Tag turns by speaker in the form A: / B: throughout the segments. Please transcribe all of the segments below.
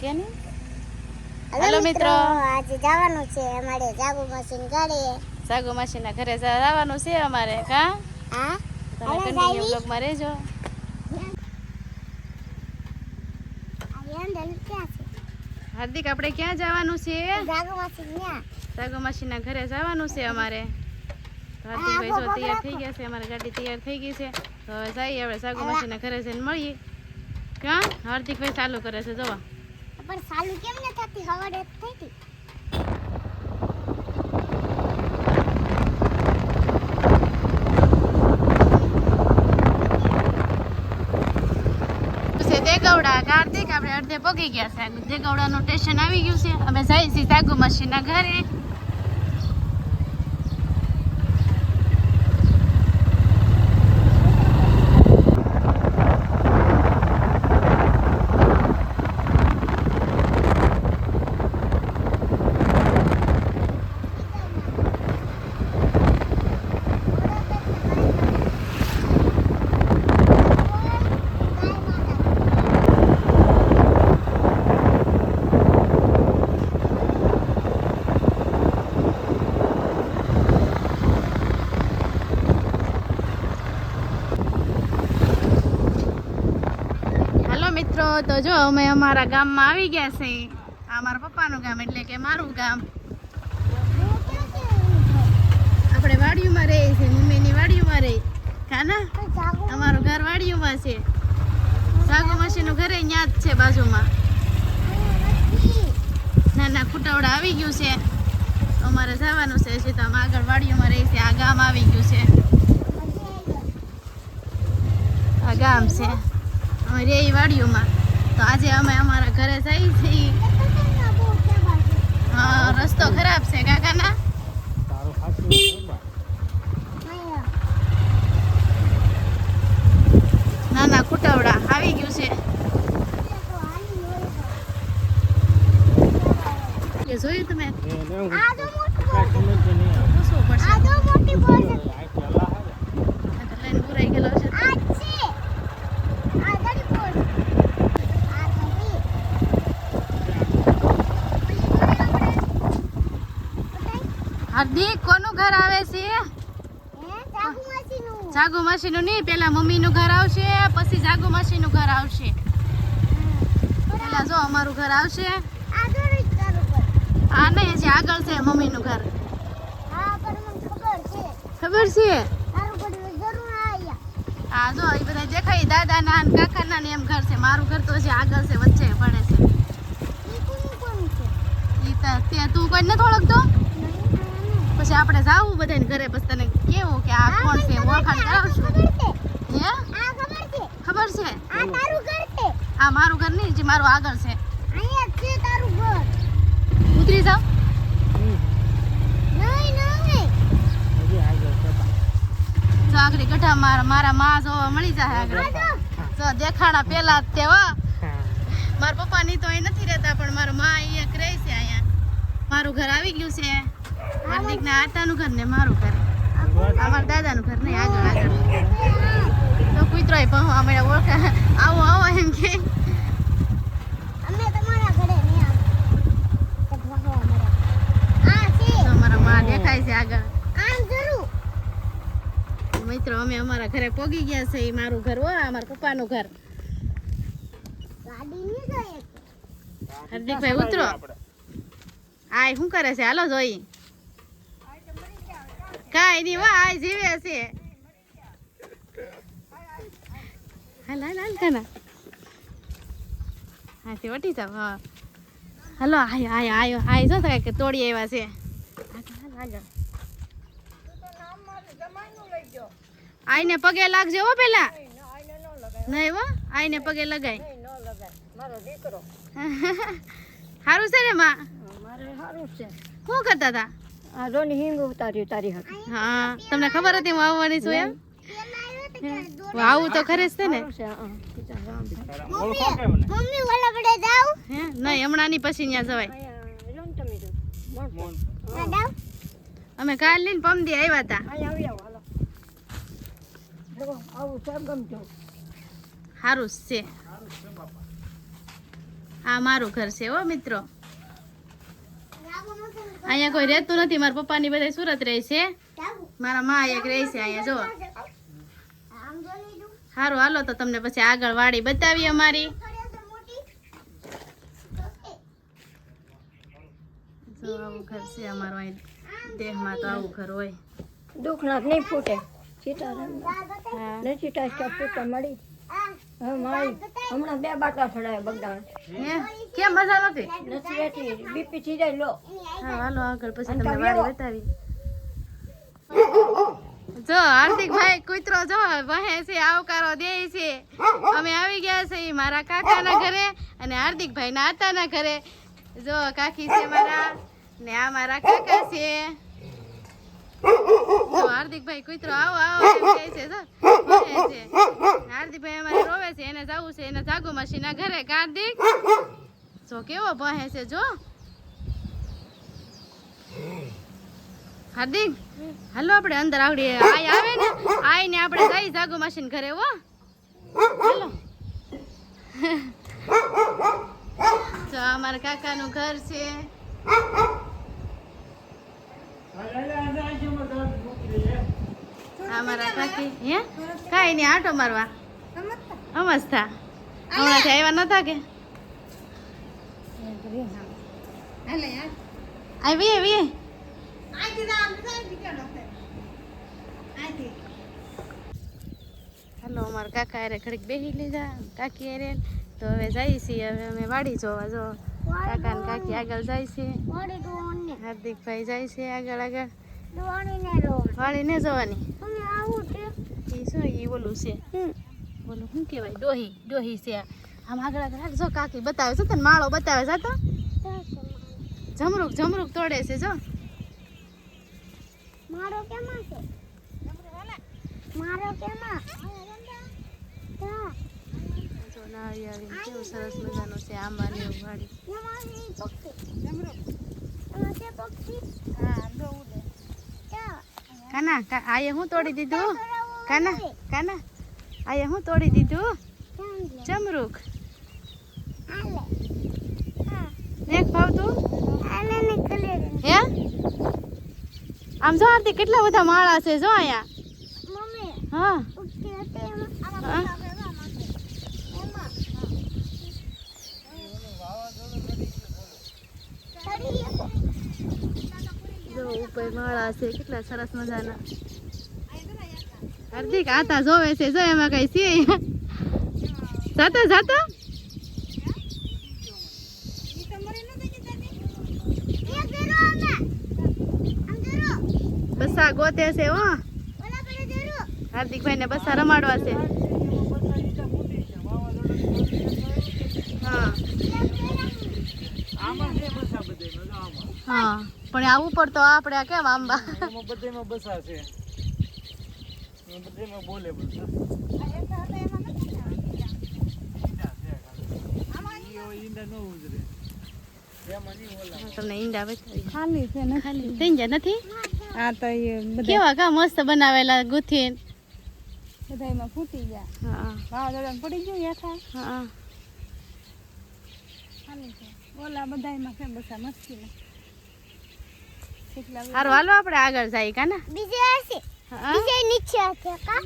A: કે નહીં હાલો મિત્રો
B: આજે જવાનું છે. અમારે જાગુ મશીન ઘરે.
A: સાગુ માસીના ઘરે જવાનું છે અમારે કા?
B: હા?
A: તમે કન્ટિન્યુ બ્લોગમાં રહેજો. હાર્દિક આપણે ક્યાં જવાનું છે?
B: જાગુ મશીન
A: માસીના ઘરે જવાનું છે અમારે. હાર્દિકભાઈ જો તૈયાર થઈ ગયા છે અમારી ગાડી તૈયાર થઈ ગઈ છે. તો હવે જઈએ આપણે સાગુ માસીના ઘરે જઈને મળીએ. ક્યાં હાર્દિકભાઈ ચાલુ કરે છે જોવા.
B: પણ ચાલુ કેમ ન થતી? હવાડે થઈ હતી.
A: દેગવડા કાર્તિક આપણે અડધે પગી ગયા છે. દેગવડાનું સ્ટેશન આવી ગયું છે. અમે જઈશું સાગુ માસીના ઘરે હાલો મિત્રો તો જો અમે અમારા ગામમાં આવી ગયા છે. આ મારા પપ્પાનું ગામ એટલે કે મારું ગામ. આપણે વાડીયુંમાં રહીએ છીએ, મમ્મીની વાડીયુંમાં રહી કાના? અમારું ઘર વાડીયુંમાં છે. સાગુ માસીનું ઘરે ત્યાં જ છે બાજુમાં. નાના ખૂટાવડા આવી ગયું છે. અમારે જવાનું છે અમે આગળ વાડીઓમાં રહી છે આ ગામ આવી ગયું છે. આ ગામ છે. અમે રે વાડીઓમાં. તો આજે અમે અમારા ઘરે જઈએ છીએ. હા રસ્તો ખરાબ છે કાકાના. નાના કુટાવડા આવી ગયું છે. એ જોયું તમે? પૂછવું પડશે આ તો લઈને પુરાઈ ગયેલો છે હાર્દિક કોનું ઘર આવે છે? જાગુ માસીનું. નહીં પેલા મમ્મીનું ઘર આવશે પછી જાગુ માસીનું ઘર આવશે. પેલા જો અમારું ઘર આવશે. આ નહીં હજી આગળ છે મમ્મીનું ઘર. ખબર છે? હા જો એ બધા દેખાય દાદાના અને કાકાના ને એમ ઘર છે. મારું ઘર તો હજી આગળ છે વચ્ચે પડે છે. તે તું કોઈ નથી ઓળખતો? પછી આપણે જાવું બધાને ઘરે પછી તને કેવું કે આ કોણ છે ઓળખાણ કરાવશું હે? ખબર છે. આ મારું ઘર નહીં જે મારું આગળ છે. ઉતરી જાવ જો આગળ ગઢા મારા મારા માં જોવા મળી જાય આગળ. જો દેખાડા પેલા જ તેવા મારા પપ્પા ની તો અહીં નથી રહેતા પણ મારા માં અહીંયા રહે છે અહીંયા. મારું ઘર આવી ગયું છે. હાર્દિક ના આટાનું ઘર ને મારું ઘર. અમારા દાદા દાદાનું ઘર નહીં આગળ આગળ તો કૂતરો પણ ઓળખા. આવો આવો એમ કે.
B: આ
A: દેખાય છે આગળ. મિત્રો, અમે અમારા ઘરે પોગી ગયા છે એ મારું ઘર હો અમારા મારા પપ્પાનું ઘર. હાર્દિકભાઈ, ઉતરો. આય, શું કરે છે? હાલો, જોઈ. કાંઈ નહીં વાય જીવે છે. હાલ હાલ હાલ કાના. હાથી વટી જાવ હા. હલો આયો આયો આયો આય જો કે તોડી આવ્યા છે. આઈને પગે લાગજો હો પેલા. નહીં હો આઈને પગે લગાય. સારું છે ને માં?
C: મારે સારું છે.
A: શું કરતા હતા
C: આ રોની હિંગ ઉતાર્યું ઉતારી હતી
A: હા તમને ખબર હતી હું આવવાની છું એમ? આવું તો ખરે જ છે ને.
B: મમ્મી ઓલા પડે જાવ
A: હે? નહીં હમણાં ની પછી ત્યાં જવાય. અમે કાલ લઈને પમદી આવ્યા હતા સારું જ છે. આ મારું ઘર છે હો મિત્રો. અહીંયા કોઈ રહેતું નથી. મારા પપ્પાની બધા સુરત રહે છે. મારા મા એક રહે છે અહીંયા જો.
B: આમ જો લીધું
A: સારું હાલો તો તમને પછી આગળ વાડી બતાવી અમારી. જો આવું ઘર છે અમારું અહીં. દેહમાં તો આવું ઘર હોય.
C: દુઃખના નહીં ફૂટે.
A: હા.
C: નથી ચીટા ફૂટે મળી. હમણાં બે બાટલા ચડાય બગડાણ
A: કેમ મજા નથી
C: નથી રહેતી બીપી થઈ જાય લો.
A: હા હાલો આગળ પછી તમને વાડી બતાવી. જો હાર્દિકભાઈ કૂતરો જો વહે છે આવકારો દે છે. અમે આવી ગયા છે મારા કાકાના ઘરે અને હાર્દિક ભાઈ ના આતાના ઘરે. જો કાકી છે મારા ને આ મારા કાકા છે. હાર્દિકભાઈ કૂતરો આવો આવો એમ કહે છે જો વહે છે. હાર્દિકભાઈ અમારે રોવે છે એને જવું છે એને જાગુ માસીના ઘરે. હાર્દિક? જો કેવો ભહે છે જો. હાર્દિક હાલો આપણે અંદર આવડી આય આવે ને આય ને આપણે જઈ જાગુ મશીન ઘરે હો. હાલો. તો અમારા કાકાનું ઘર છે. આ મારા કાકી હે? કાંઈ નહીં આટો મારવા. અમસ્તા. હમણાંથી આવ્યા નતા કે? આવી આવી હાલો અમારા કાકા અરે ઘડીક બેસી લીધા કાકી અરે તો હવે જઈએ છીએ. હવે અમે વાડી જોવા જો. કાકા ને કાકી આગળ જાય છે. હાર્દિકભાઈ જાય છે આગળ આગળ. વાળીને જોવાની.
B: આવું છે
A: એ શું એ ઓલું છે ઓલું શું કહેવાય ડોહી ડોહી છે આમ આગળ આગળ હાલ કાકી બતાવે છે તને માળો બતાવે છે તો જમરૂક જમરૂક તોડે છે જો
B: મારો કેમાં છે મારો કેમાં
A: નાળિયેરી કેવું સરસ મજાનું છે આંબાની વાડી
B: એમાં છે પક્ષી એમાં છે પક્ષી તા
A: કાના આયે હું તોડી દીધું? કાના કાના આયે હું તોડી દીધું?
B: ચમરૂખ
A: એક ભાવતું હે? આમ જો આરતી કેટલા બધા માળા છે જો અહીંયા. હા. હા
B: એમાં ચડી
A: જો ઉપર માળા છે કેટલા સરસ મજાના. હાર્દિક આતા જોવે છે જો એમાં કઈ છે. જાતો જાતો. બસા ગોતે છે હો. હાર્દિકભાઈ ને બસા રમાડવા છે. હા. હા. પણ આ ઉપર તો આપણે આ કેમ આંબા?
D: બધામાં બસા છે. બધામાં બોલે બધા એમાં
A: તમને ઈંડા બતાવી
C: ખાલી છે ને
A: ખાલી. થઈ જાય નથી?
C: આ તો એ
A: કેવા કા મસ્ત બનાવેલા ગુથી
C: બધામાં ફૂટી ગયા.
A: હા.
C: વાવાઝોડામાં પડી ગયું યાથા
A: હા.
C: ખાલી છે. ઓલા બધામાં છે બસા મસ્તીના
A: સારું હાલો આપણે આગળ જાય કા ને?
B: બીજે હશે. બીજે નીચે હશે કા?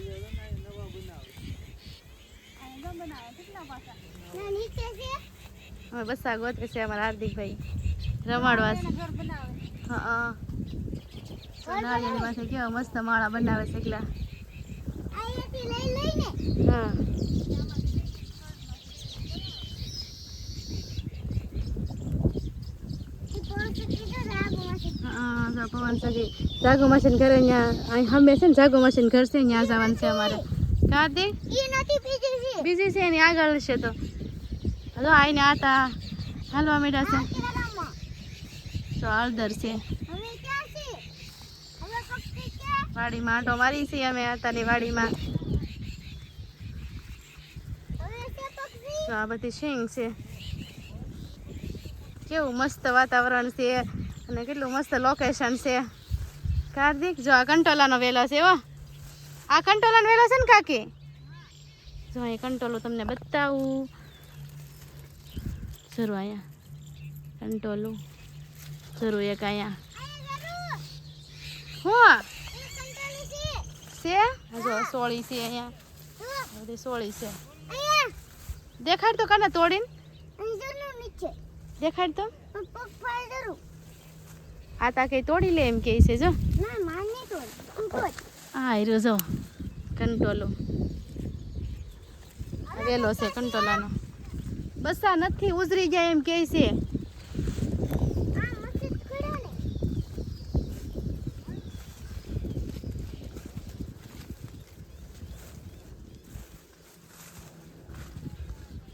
B: ના નીચે છે.
A: હવે ગોતે છે અમારા હાર્દિકભાઈ. રમાડવા હા નાળિયેરી માથે કેવા મસ્ત માળા બનાવે છે એકલા. હા. જો પવન સગી. જાગો મશીન ઘરે અહીંયા અહીં હમે છે ને જાગો મશીન ઘર છે ત્યાં જવાનું છે અમારે. કાર્તિક
B: બીજી છે.
A: એની આગળ છે તો. હલો આઈને આતા. હાલવા માંડ્યા છે. તો હળદર છે.
B: છે? છે
A: વાડીમાં. આંટો મારી છે અમે આતાની વાડીમાં.
B: છે
A: તો આ બધી શીંગ છે. કેવું મસ્ત વાતાવરણ છે. અને કેટલું મસ્ત લોકેશન છે. કાર્તિક જો આ કંટોલાનો વેલો છે હો. આ કંટોલાનો વેલો છે ને કાકી? જો અહીં કંટોલો તમને બતાવું. જરૂર અહીંયા કંટોલું. જરૂર એક અહીંયા હું. છે? જો સોળી છે અહીંયા. બધી સોળી છે. દેખાડ તો કાને તોડીને. દેખાડ તો. આ તા કઈ તોડી લે એમ કે છે જો. હા હીરો જો. કંટોલો. વેલો છે કંટોલાનો. બસ આ નથી ઉઝરી જાય એમ કે છે.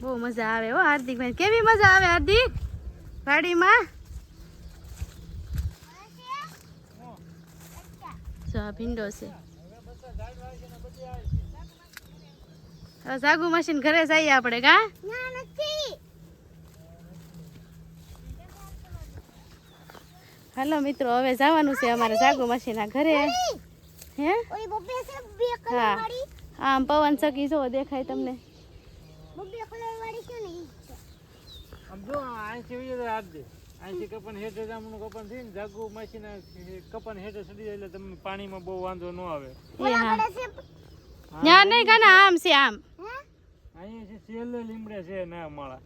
A: બહુ મજા આવે હો હાર્દિક કેવી મજા આવે હાર્દિક? વાડીમાં? જો આ ભીંડો છે. હવે સાગુ મશીન ઘરે જઈએ આપણે કા હાલો મિત્રો હવે જવાનું છે અમારે સાગુ મશીન ઘરે. હે? હા. આમ પવન સકી જો દેખાય તમને.
D: આમ જો આ અહીંથી કપન હેઠે જામનું કપન થઈને જાગુ માસીને કપન હેઠે ચડી જાય એટલે તમને પાણીમાં બહુ વાંધો ન આવે.
A: ના નહીં કાના આમ છે આમ.
D: અહીંયાથી સેલે લીમડે છે ના માળા.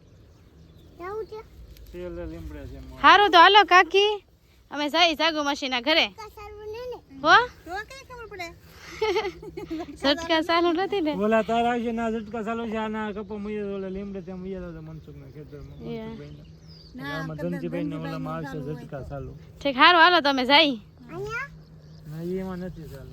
D: સેલે લીમડે છે
A: સારું તો હાલો કાકી. અમે જઈ સાગુ મશીન ના ઘરે હો? ઝટકા ચાલુ નથી ને?
D: બોલા તારા છે ના ઝટકા ચાલુ છે આના કપા તો ઓલા લીમડે ત્યાં મુઈએ મનસુખ ના ખેતરમાં આવશે ઝટકા ચાલુ.
A: ઠીક સારું હાલો તમે જાય.
D: ના એમાં નથી ચાલુ.